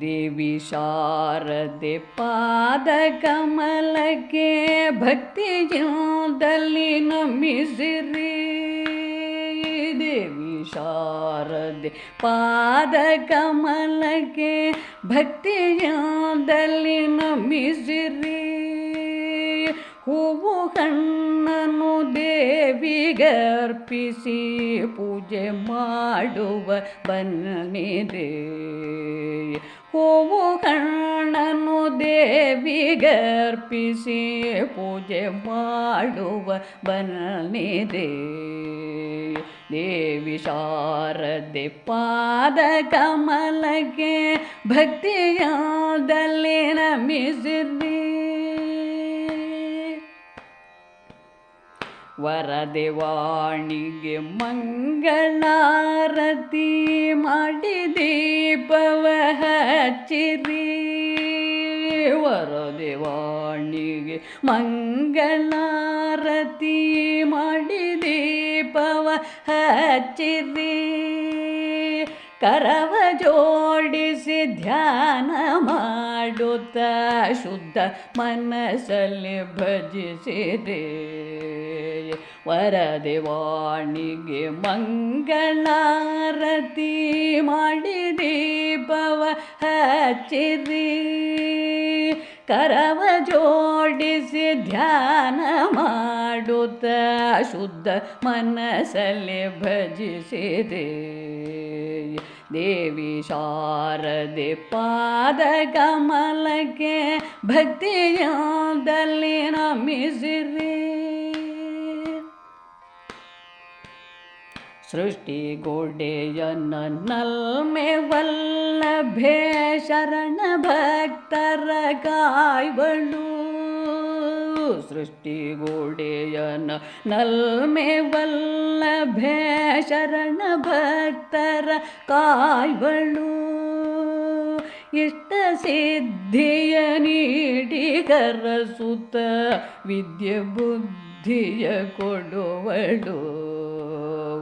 ದೇವಿ ಶಾರದೆ ಪಾದ ಕಮಲಕ್ಕೆ ಭಕ್ತಿಯೋದಲ್ಲಿ ನಮಿಸಿರಿ. ದೇವಿ ಶಾರದೆ ಪಾದ ಕಮಲಕ್ಕೆ ಭಕ್ತಿಯೋದಲ್ಲಿ ನಮಿಸಿರಿ. ಹೂವು ಕಣ್ಣನು ದೇವಿಗರ್ಪಿಸಿ ಪೂಜೆ ಮಾಡುವ ಬನ್ನಿದೆ ಹೂವು ಕಣ್ಣನು ದೇವಿಗರ್ಪಿಸಿ ಪೂಜೆ ಮಾಡುವ ಬನ್ನಿದೆ ದೇವಿ ಶಾರದೆ ಪಾದ ಕಮಲಕ್ಕೆ ಭಕ್ತಿಯಾದಲ್ಲಿ ನಮಿಸಿರಿ ವರದೇವಾಣಿಗೆ ಮಂಗಳಾರತಿ ಮಾಡಿ ದೀಪವ ಹಚ್ಚಿರಿ ವರದೇವಾಣಿಗೆ ಮಂಗಳಾರತಿ ಮಾಡಿ ದೀಪವ ಹಚ್ಚಿರಿ. ಕರವ ಜೋಡಿಸಿ ಧ್ಯಾನ ಮಾಡುತ್ತ ಶುದ್ಧ ಮನಸ್ಸಲ್ಲಿ ಭಜಿಸಿದೆ ವರದೇವಾಣಿಗೆ ಮಂಗಳಾರತಿ ಮಾಡಿ ದೀಪವ ಹಚ್ಚಿರಿ. ಕರವ ಜೋಡಿಸಿ ಧ್ಯಾನ ಮಾಡುತ್ತ ಶುದ್ಧ ಮನಸ್ಸಲ್ಲಿ ಭಜಿಸಿದೆ. ದೇವಿ ಶಾರದೆ ಪಾದ ಕಮಲಕ್ಕೆ ಭಕ್ತಿಯಾದಲ್ಲಿ ನಮಿಸಿರಿ. ಸೃಷ್ಟಿಗೊಡೆಯನ ನಲ್ಮೆ ವಲ್ಲಭೆ ಶರಣ ಭಕ್ತರ ಕಾಯ್ವಳು. ಸೃಷ್ಟಿಗೊಡೆಯನ ನಲ್ಮೆ ವಲ್ಲಭೆ ಶರಣ ಭಕ್ತರ ಕಾಯ್ಬಳು ಇಷ್ಟ ಸಿದ್ಧಿಯ ನೀಡಿ ಕರಸುತ್ತ ವಿದ್ಯೆ ಬುದ್ಧಿಯ ಕೊಡುವಳು.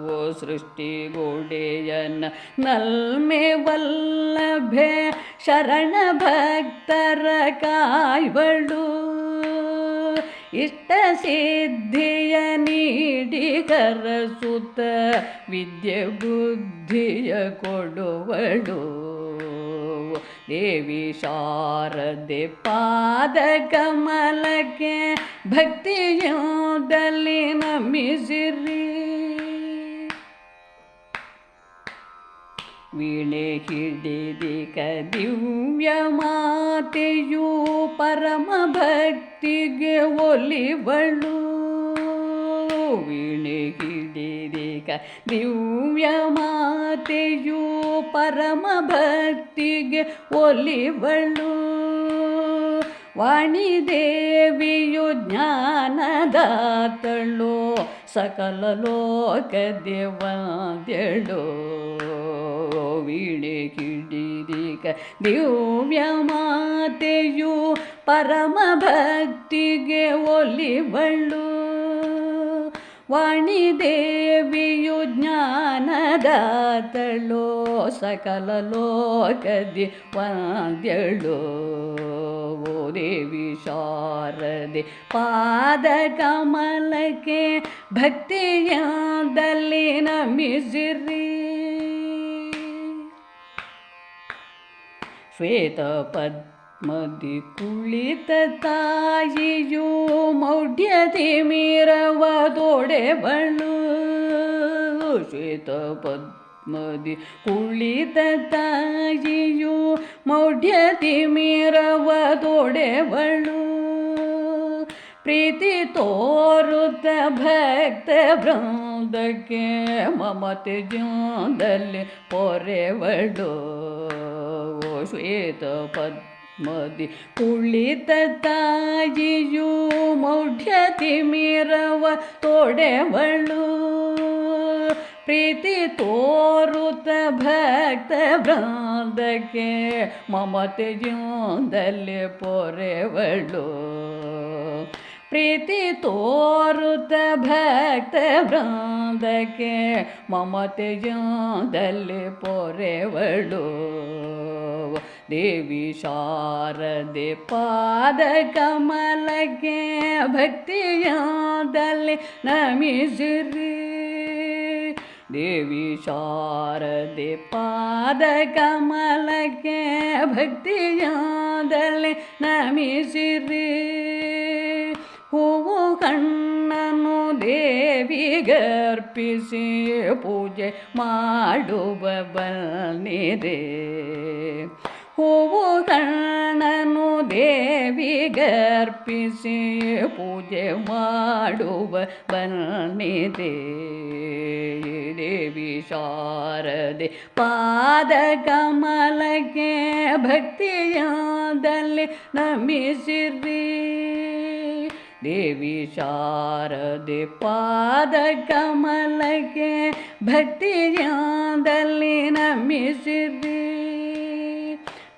ಓ ಸೃಷ್ಟಿಗೂಡೆಯನ್ನ. ನಲ್ಮೆ ವಲ್ಲಭೆ ಶರಣ ಭಕ್ತರ ಕಾಯ್ವಳು. ಇಷ್ಟ ಸಿದ್ಧಿಯ ನೀಡಿ ಕರಸುತ ವಿದ್ಯೆ ಬುದ್ಧಿಯ ಕೊಡುವಳು. ದೇವಿ ಶಾರದೆ ಪಾದ ಕಮಲಕ್ಕೆ ಭಕ್ತಿಯೋದಲ್ಲಿ ನಮಿಸಿರಿ. ವೀಣೆ ಹಿಡಿದಿಕ ದಿವ್ಯ ಮಾತೆಯು ಪರಮ ಭಕ್ತಿಗೆ ಒಲಿವಳು. ವೀಣೆ ಹಿಡಿದಿಕ ದಿವ್ಯ ಮಾತೆಯು ಪರಮ ಭಕ್ತಿಗೆ ಒಲಿವಳು. ವಾಣಿದೇವಿಯು ಜ್ಞಾನದಾತಳು, ಸಕಲ ಲೋಕ ದೇವಾದ್ಯಳು. ವೀಣೆ ಕಿಡಿದಿಕ ದಿವ್ಯ ಮಾತೆಯು ಪರಮ ಭಕ್ತಿಗೆ ಒಲಿವಳು. ವಾಣಿದೇವಿಯು ಜ್ಞಾನದಾತಳು, ಸಕಲ ಲೋಕದಿ ವಾದ್ಯಳು. ಓ ದೇವಿ ಶಾರದೆ ಪಾದ ಕಮಲಕ್ಕೆ ಭಕ್ತಿಯಾದಲ್ಲಿ ನಮಿಸಿರಿ. ಶ್ವೇತ ಪದ್ಮದಿ ಕುಳಿತ ತಾಯಿಯು ಮೌಢ್ಯದಿ ಮೀರವದೊಡೆವಳು ಶ್ವೇತ ಪದ್ಮದಿ ಕುಳಿತ ತಾಯಿಯು ಮೌಢ್ಯದಿ ಮೀರವದೊಡೆವಳು ಪ್ರೀತಿ ತೋರುತ್ತ ಭಕ್ತ ಬೃಂದಕ್ಕೆ ಮಮತೆ ಜೋದಲ್ಲಿ ಪೊರೆವಳು. ಶ್ವೇತ ಪದ್ಮದಿ ಕುಳಿತ ತಾಯಿಯು ಮೌಢ್ಯತಿ ಮೀರವ ತೊಡೆವಳು. ಪ್ರೀತಿ ತೋರುತ ಭಕ್ತ ಬ್ರಾಂದಕ್ಕೆ ಮಮತೆ ಜೀವನದಲ್ಲಿ ಪೊರೆವಳು. ಪ್ರೀತಿ ತೋರುತ್ತ ಭಕ್ತ ವೃಂದಕ್ಕೆ ಮಮತೆ ಜಲ್ಲಿ ಪೊರೆವಳು. ದೇವಿ ಶಾರದೆ ಪಾದ ಕಮಲಕ್ಕೆ ಭಕ್ತಿಯಾದಲ್ಲಿ ನಮಿಸಿರಿ. ದೇವಿ ಶಾರದೆ ಪಾದ ಕಮಲಕ್ಕೆ ಭಕ್ತಿಯಾದಲ್ಲಿ ನಮಿಸಿರಿ. ಹೂವು ದೇವಿ ಗರ್ಪಿಸಿ ಪೂಜೆ ಮಾಡುವ ಬನ್ನಿದೆ ಹೂವು ಕಣ್ಣನು ದೇವಿಗರ್ಪಿಸಿ ಪೂಜೆ ಮಾಡುವ ಬನ್ನಿದೆ ದೇವಿ ಶಾರದೆ ಪಾದ ಕಮಲಕ್ಕೆ ಭಕ್ತಿಯಾದಲ್ಲಿ ನಮಿಸಿರಿ. ದೇವಿ ಶಾರದೆ ಪಾದ ಕಮಲಕ್ಕೆ ಭಕ್ತಿಯಾದಲ್ಲಿ ನಮಿಸಿರಿ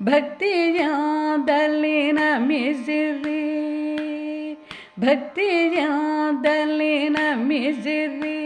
ಭಕ್ತಿಯಾದಲ್ಲಿ ನಮಿಸಿರಿ ಭಕ್ತಿಯಾದಲ್ಲಿ ನಮಿಸಿರಿ